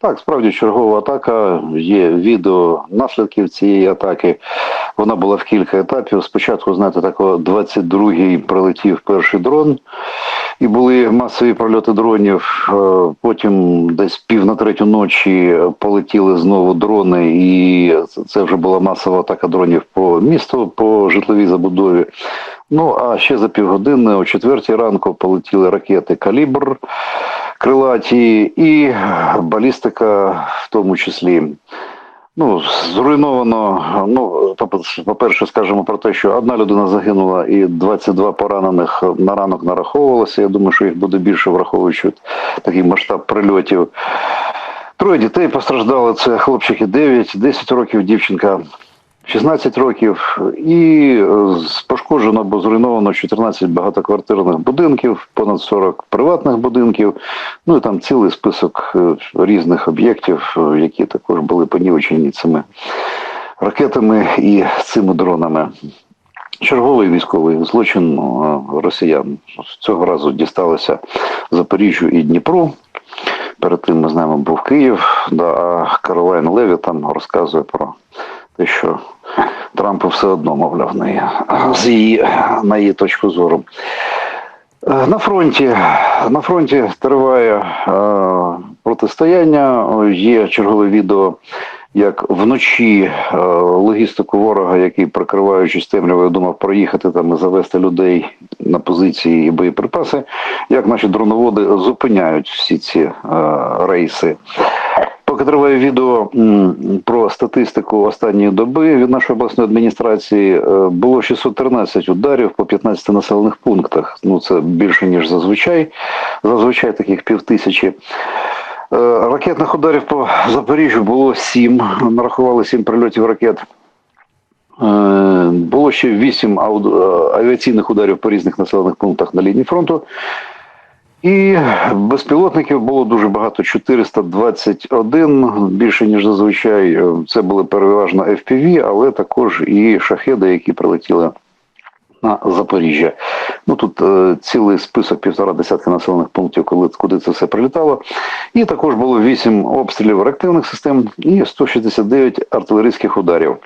Так, справді чергова атака. Є відео наслідків цієї атаки. Вона була в кілька етапів. Спочатку, знаєте, тако 22-й прилетів перший дрон, і були масові прольоти дронів. Е, Потім десь пів на третю ночі полетіли знову дрони, і це вже була масова атака дронів по місту, по житловій забудові. Ну а ще за півгодини, о четвертій ранку, полетіли ракети Калібр крилаті і балістика в тому числі. Ну, зруйновано. Ну, по- по-перше, скажемо про те, що одна людина загинула і 22 поранених на ранок нараховувалося. Я думаю, що їх буде більше, враховуючи такий масштаб прильотів. Троє дітей постраждали. Це хлопчики 9, 10 років, дівчинка 16 років. І е, пошкоджено або зруйновано 14 багатоквартирних будинків, понад 40 приватних будинків. Ну і там цілий список е, різних об'єктів, е, які також були понівечені цими ракетами і цими дронами. Черговий військовий злочин росіян цього разу дісталося Запоріжжю і Дніпру. Перед тим ми знаємо, був Київ, да, а Каролайн Леві там розказує про те, що Трампу все одно, мовляв, її, з її, на її точку зору. Е, На фронті, на фронті триває е, протистояння. Є чергове відео, як вночі е, логістику ворога, який прикриваючись темрявою, думав проїхати там і завести людей на позиції і боєприпаси, як наші дроноводи зупиняють всі ці е, рейси. Поки триває відео про статистику останньої доби від нашої обласної адміністрації, е, було 613 ударів по 15 населених пунктах. Ну це більше ніж зазвичай. Зазвичай таких півтисячі. Е, Ракетних ударів по Запоріжжю було 7, нарахували 7 прильотів ракет. Е, Було ще 8 авіаційних ударів по різних населених пунктах на лінії фронту. І безпілотників було дуже багато 421, більше ніж зазвичай. Це були переважно FPV, але також і шахеди, які прилетіли на Запоріжжя. Ну тут е, цілий список півтора десятка населених пунктів, коли куди це все прилітало. І також було 8 обстрілів реактивних систем і 169 артилерійських ударів.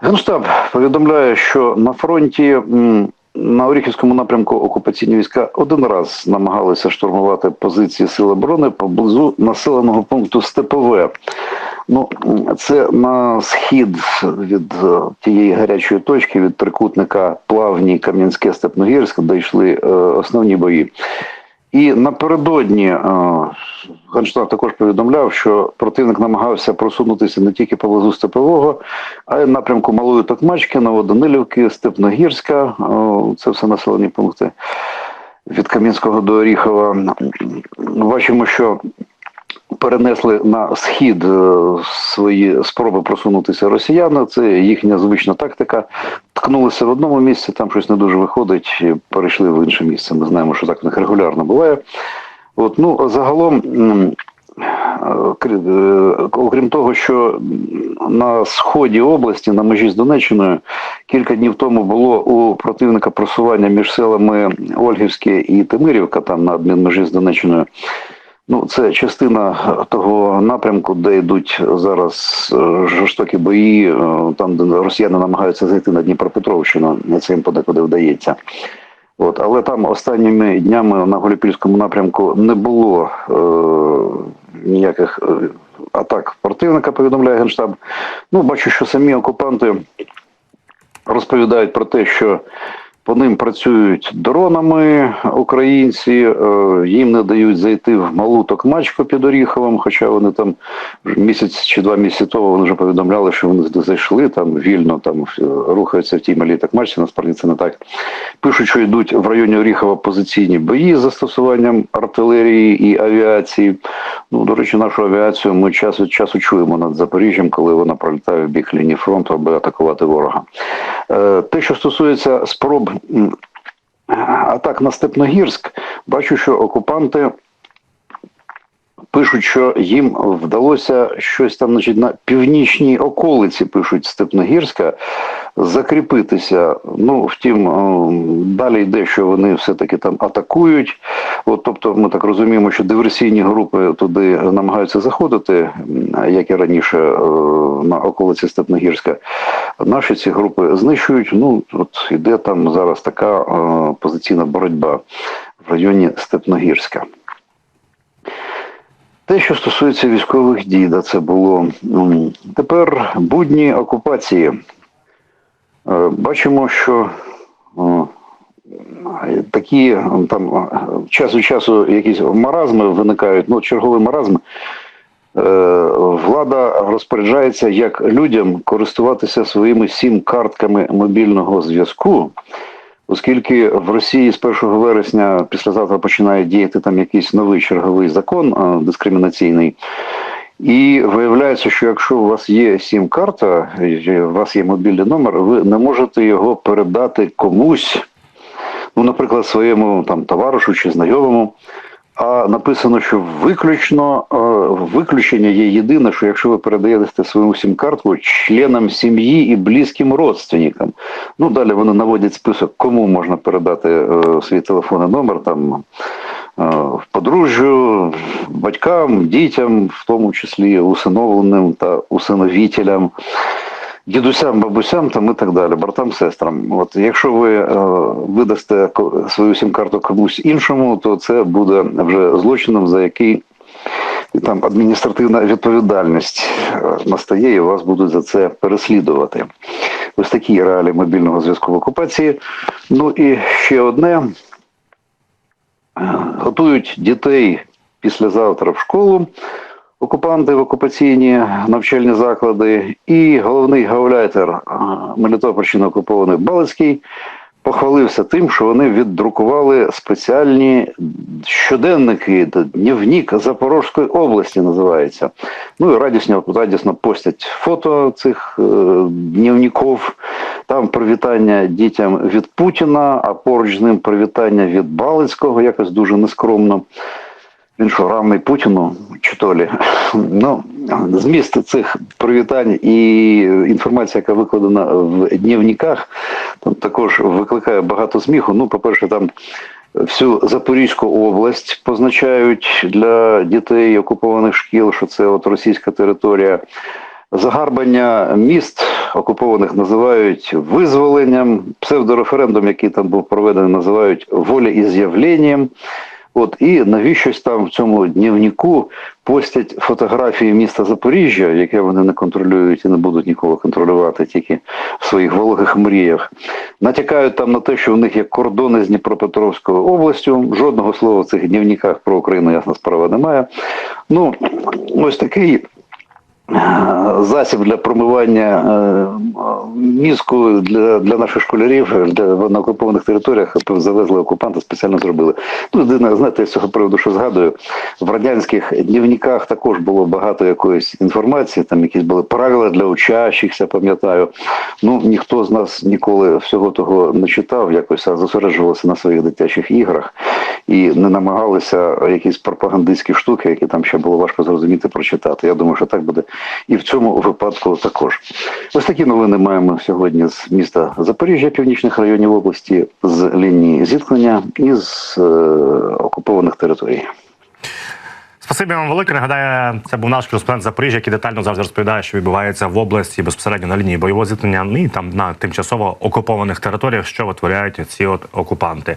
Генштаб повідомляє, що на фронті м, на Оріхівському напрямку окупаційні війська один раз намагалися штурмувати позиції Сили оборони поблизу населеного пункту Степове. Ну, це на схід від е, тієї гарячої точки, від трикутника Плавні, Кам'янське, Степногірськ, де йшли е, основні бої. І напередодні е, Генштаб також повідомляв, що противник намагався просунутися не тільки поблизу Степового, а й напрямку Малої Токмачки, Новоданилівки, Степногірська. Е, Це все населені пункти від Кам'янського до Оріхова. Бачимо, що перенесли на схід е, свої спроби просунутися росіяни. Це їхня звична тактика. Ткнулися в одному місці, там щось не дуже виходить, перейшли в інше місце. Ми знаємо, що так в них регулярно буває. От, ну, загалом, е, е, окрім того, що на сході області, на межі з Донеччиною, кілька днів тому було у противника просування між селами Ольгівське і Тимирівка, там на адмінмежі з Донеччиною. Ну, це частина того напрямку, де йдуть зараз е, жорстокі бої, е, там, де росіяни намагаються зайти на Дніпропетровщину, не це їм подекуди вдається. От, але там останніми днями на Голіпільському напрямку не було е, ніяких е, атак противника, повідомляє Генштаб. Ну, бачу, що самі окупанти розповідають про те, що по ним працюють дронами українці, е, їм не дають зайти в малу токмачку під Оріховом, хоча вони там місяць чи два місяці тому вони вже повідомляли, що вони зайшли там вільно там е, рухаються в тій малій токмачці, насправді це не так. Пишуть, що йдуть в районі Оріхова позиційні бої з застосуванням артилерії і авіації. Ну, до речі, нашу авіацію ми час від часу чуємо над Запоріжжям, коли вона пролітає в бік лінії фронту, аби атакувати ворога. Е, Те, що стосується спроб атак на Степногірськ, бачу, що окупанти пишуть, що їм вдалося щось там, значить, на північній околиці пишуть Степногірська закріпитися. Ну, втім, е, далі йде, що вони все-таки там атакують. От, тобто, ми так розуміємо, що диверсійні групи туди намагаються заходити, як і раніше е, на околиці Степногірська. Наші ці групи знищують. Ну, от іде там зараз така е, позиційна боротьба в районі Степногірська. Те, що стосується військових дій, да, це було тепер будні окупації. Е, Бачимо, що е, такі там е, час від часу якісь маразми виникають, ну, черговий маразм. Е, Влада розпоряджається, як людям користуватися своїми сім-картками мобільного зв'язку, оскільки в Росії з 1 вересня післязавтра починає діяти там якийсь новий черговий закон дискримінаційний. І виявляється, що якщо у вас є сім-карта, у вас є мобільний номер, ви не можете його передати комусь, ну, наприклад, своєму там товаришу чи знайомому. А написано, що виключно е, виключення є єдине, що якщо ви передаєте свою сім-картку членам сім'ї і близьким родственникам. Ну далі вони наводять список, кому можна передати е, свій телефонний номер там. Е, Подружжю, батькам, дітям, в тому числі усиновленим та усиновітелям, дідусям, бабусям там і так далі, братам, сестрам. От якщо ви е, видасте свою сім-карту комусь іншому, то це буде вже злочином, за який там адміністративна відповідальність е, настає, і вас будуть за це переслідувати. Ось такі реалії мобільного зв'язку в окупації. Ну і ще одне. Готують дітей післязавтра в школу. Окупанти в окупаційні навчальні заклади, і головний гауляйтер Мелітопольщини окупований Балицький похвалився тим, що вони віддрукували спеціальні щоденники, дневник Запорізької області називається. Ну і радісно, радісно постять фото цих е, дневників. Там привітання дітям від Путіна, а поруч з ним привітання від Балицького, якось дуже нескромно. Він що, равний Путіну чи то лі? Ну, зміст цих привітань і інформація, яка викладена в дневниках, там також викликає багато сміху. Ну, по-перше, там всю Запорізьку область позначають для дітей окупованих шкіл, що це от російська територія. Загарбання міст окупованих називають визволенням, псевдореферендум, який там був проведений, називають волеіз'явленням. От і навіщось там в цьому дневнику постять фотографії міста Запоріжжя, яке вони не контролюють і не будуть ніколи контролювати, тільки в своїх вологих мріях. Натякають там на те, що у них є кордони з Дніпропетровською областю. Жодного слова в цих дневниках про Україну ясна справа немає. Ну ось такий. Засіб для промивання е, мізку для, для наших школярів для, на окупованих територіях завезли окупанти, спеціально зробили. Ну, єдине, знаєте, я з цього приводу, що згадую, в радянських дневниках також було багато якоїсь інформації, там якісь були правила для учащихся, пам'ятаю. Ну, ніхто з нас ніколи всього того не читав, якось а зосереджувалися на своїх дитячих іграх і не намагалися якісь пропагандистські штуки, які там ще було важко зрозуміти, прочитати. Я думаю, що так буде і в цьому випадку також. Ось такі новини маємо сьогодні з міста Запоріжжя, північних районів області, з лінії зіткнення і з е, окупованих територій. Спасибі вам велике. Нагадаю, це був наш кореспондент Запоріжжя, який детально завжди розповідає, що відбувається в області безпосередньо на лінії бойового зіткнення, ну і там на тимчасово окупованих територіях, що витворяють ці от окупанти.